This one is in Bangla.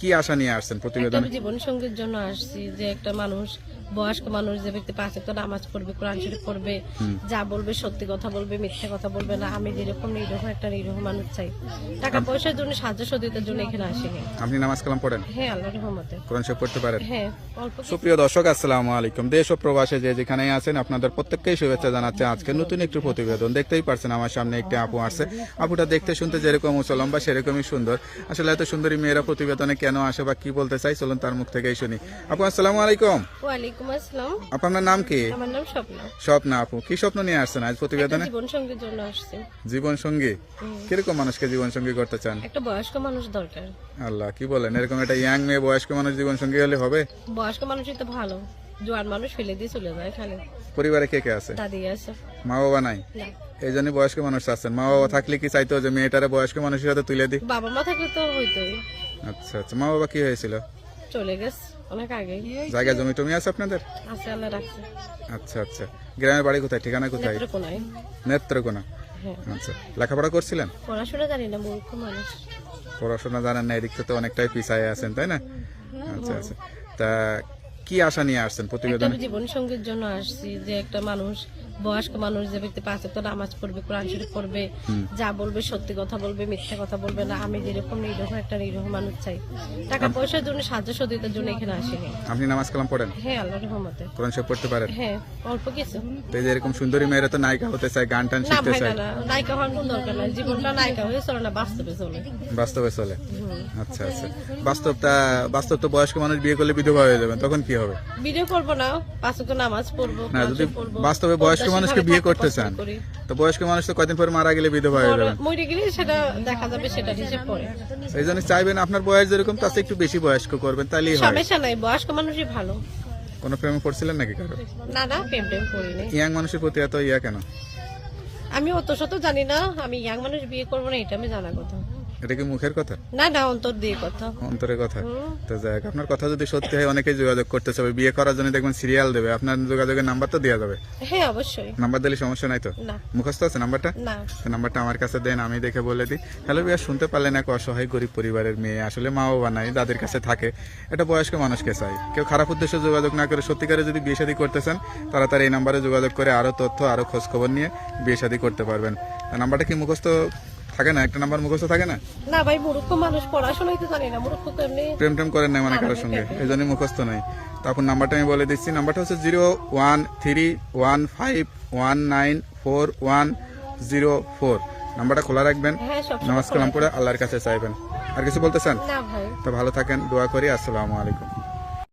কি আশা নিয়ে আসছেন প্রতিবেদন? জীবন সঙ্গীর জন্য আসছি যে একটা মানুষ বয়স্ক মানুষ যে ব্যক্তি পাঁচ একটা নামাজ পড়বে কোরআন শরীফ পড়বে যা বলবে সত্যি কথা বলবে মিথ্যা কথা বলবে না আমি যেরকম নিরহ একটা নিরহ মানুষ চাই। টাকা পয়সার জন্য সাহায্য সদিতার জন্য এখানে আসিনি। আপনি নামাজ কালাম পড়েন? হ্যাঁ আল্লাহ রহমতে। কোরআন শরীফ পড়তে পারেন? হ্যাঁ সুপ্রিয় দর্শক আসসালামু আলাইকুম। দেশ ও প্রবাসে যে যেখানে আছেন আপনাদের প্রত্যেককেই শুভেচ্ছা জানাচ্ছে। আজকে নতুন একটি প্রতিবেদন। দেখতেই পারছেন আমার সামনে একটি আপু আসছে। আপুটা দেখতে শুনতে যেরকম উঁচু লম্বা সেরকমই সুন্দর। আসলে এত সুন্দরী মেয়েরা প্রতিবেদনে কেন আসে বা কি বলতে চাই চলুন তার মুখ থেকেই শুনি। আপু আসসালামু আলাইকুম। ওয়ালাইকুম আসসালাম। আপনার নাম কি? আমার নাম স্বপ্ন। স্বপ্ন আপু কি স্বপ্ন নিয়ে আসছেন আজ প্রতিবেদনে? জীবন সঙ্গীর জন্য আসছি। জীবন সঙ্গী কীরকম মানুষকে জীবন সঙ্গী করতে চান? একটা বয়স্ক মানুষ দরকার। আল্লাহ কি বলেন? এরকম একটা ইয়াং মেয়ে বয়স্ক মানুষ জীবন সঙ্গী হলে হবে? বয়স্ক মানুষই তো ভালো। জোয়ান মানুষ ফেলে দিয়ে চলে যায় খালি। পরিবারে কে কে আছে? দাদি আছে। মা বাবা নাই এই জন্য বয়স্ক মানুষ আছেন। মা বাবা থাকলে কি চাইতো যে মেয়েটারে বয়স্ক মানুষের সাথে তুলে দিই? বাবা মা থাকলে তো হইতোই। আচ্ছা আচ্ছা। মা বাবা কি হয়েছিল? চলে গেছে। অনেক আগে জায়গা জমি টমি আছে আপনাদের? আছে আল্লাহ রাখছে। আচ্ছা আচ্ছা। গ্রামের বাড়ি কোথায়? ঠিকানা কোথায়? নেত্রকোনায়। নেত্রকোনা। হ্যাঁ। আচ্ছা লেখাপড়া করছিলেন? পড়াশোনা জানি না মূর্খ মানুষ। পড়াশোনা জানেন না এদিক থেকে অনেকটাই পিছায় আছেন তাই না? আচ্ছা আচ্ছা। তা কি আশা নিয়ে আসছেন প্রতিবেদন? জীবন সঙ্গীর জন্য আসছি যে একটা মানুষ বয়স্ক মানুষ যে ব্যক্তি পাঁচ একটা নামাজ পড়বে কোরআন শরীফ পড়বে যা বলবে সত্যি কথা বলবে মিথ্যা কথা বলবে না আমি যেরকম নিরহ একটা নিরহ মানুষ চাই। টাকা পয়সার জন্য সাহায্য সদিতার জন্য এখানে আসিনি। আপনি নামাজ কালাম পড়েন? হ্যাঁ আল্লাহ রহমতে। কোরআন সব পড়তে পারেন? হ্যাঁ অল্প কিছু। তো এই এরকম সুন্দরী মেয়েরা তো নায়িকা হতে চায় গান টান শিখতে চায়। না নায়িকা হওয়ার কোনো দরকার নাই। জীবনটা নায়িকা হয়ে চলে না বাস্তবে চলে। বাস্তবে চলে? আচ্ছা আচ্ছা। বাস্তবটা বাস্তব তো বয়স্ক মানুষ বিয়ে করলে বিধবা হয়ে যাবেন তখন কি হবে? ভিডিও করব না পাঁচ নামাজ পড়ব না যদি বাস্তবে বয়স্ক মানুষকে বিয়ে করতে চান? তো বয়স্ক মানুষ তো কয়দিন পরে মারা গেলে বিধবা হয়ে যাবেন। মরে গেলে সেটা দেখা যাবে সেটা হিসেব পরে এই জন্য চাইবেন আপনার বয়স যেরকম তার একটু বেশি বয়স্ক করবেন তাহলেই হয়। সমস্যা নাই বয়স্ক মানুষই ভালো। কোনো প্রেমে পড়ছিলেন নাকি কারও? না না প্রেম টেম করিনি ইয়াং মানুষের প্রতি এত ইয়া কেন? আমি অত শত জানি না আমি ইয়াং মানুষ বিয়ে করব না এটা আমি জানা কথা। এটা কি মুখের কথা? না না অন্তর দিয়ে কথা। অন্তরের কথা। তো যাক আপনার কথা যদি সত্যি হয় অনেকেই যোগাযোগ করতে চাবে বিয়ে করার জন্য দেখবেন সিরিয়াল দেবে। আপনার যোগাযোগের নাম্বার তো দেওয়া যাবে। হ্যাঁ অবশ্যই। নাম্বার দিলে সমস্যা নাই তো? না। মুখস্থ আছে নাম্বারটা না। নাম্বারটা আমার কাছে দেন আমি দেখে বলে দিই। হ্যালো বিয়া শুনতে পারলেন এক অসহায় গরিব পরিবারের মেয়ে। আসলে মা বাবা নাই দাদির কাছে থাকে। এটা বয়স্ক মানুষকে চাই। কেউ খারাপ উদ্দেশ্যে যোগাযোগ না করে সত্যিকারে যদি বিয়ে শাদী করতে চান তারা তার এই নাম্বারে যোগাযোগ করে আরও তথ্য আরও খোঁজ খবর নিয়ে বিয়ে শাদী করতে পারবেন। নাম্বারটা কি মুখস্থ থাকে না? একটা নাম্বার মুখস্থ থাকে না? না ভাই মূর্খ মানুষ পড়াশোনাই তো জানি না। মূর্খ কেমনি প্রেম টেম করেন না মানে কারোর সঙ্গে। এই জন্যই মুখস্থ নাই। তারপর নাম্বারটা আমি বলে দিচ্ছি। নাম্বারটা হচ্ছে zero one three one five one nine four one zero four. নাম্বারটা খোলা রাখবেন। হ্যাঁ নামাজ কালাম আল্লাহর কাছে চাইবেন। আর কিছু বলতে চান? না ভাই। তো ভালো থাকেন দোয়া করি। আসসালামু আলাইকুম।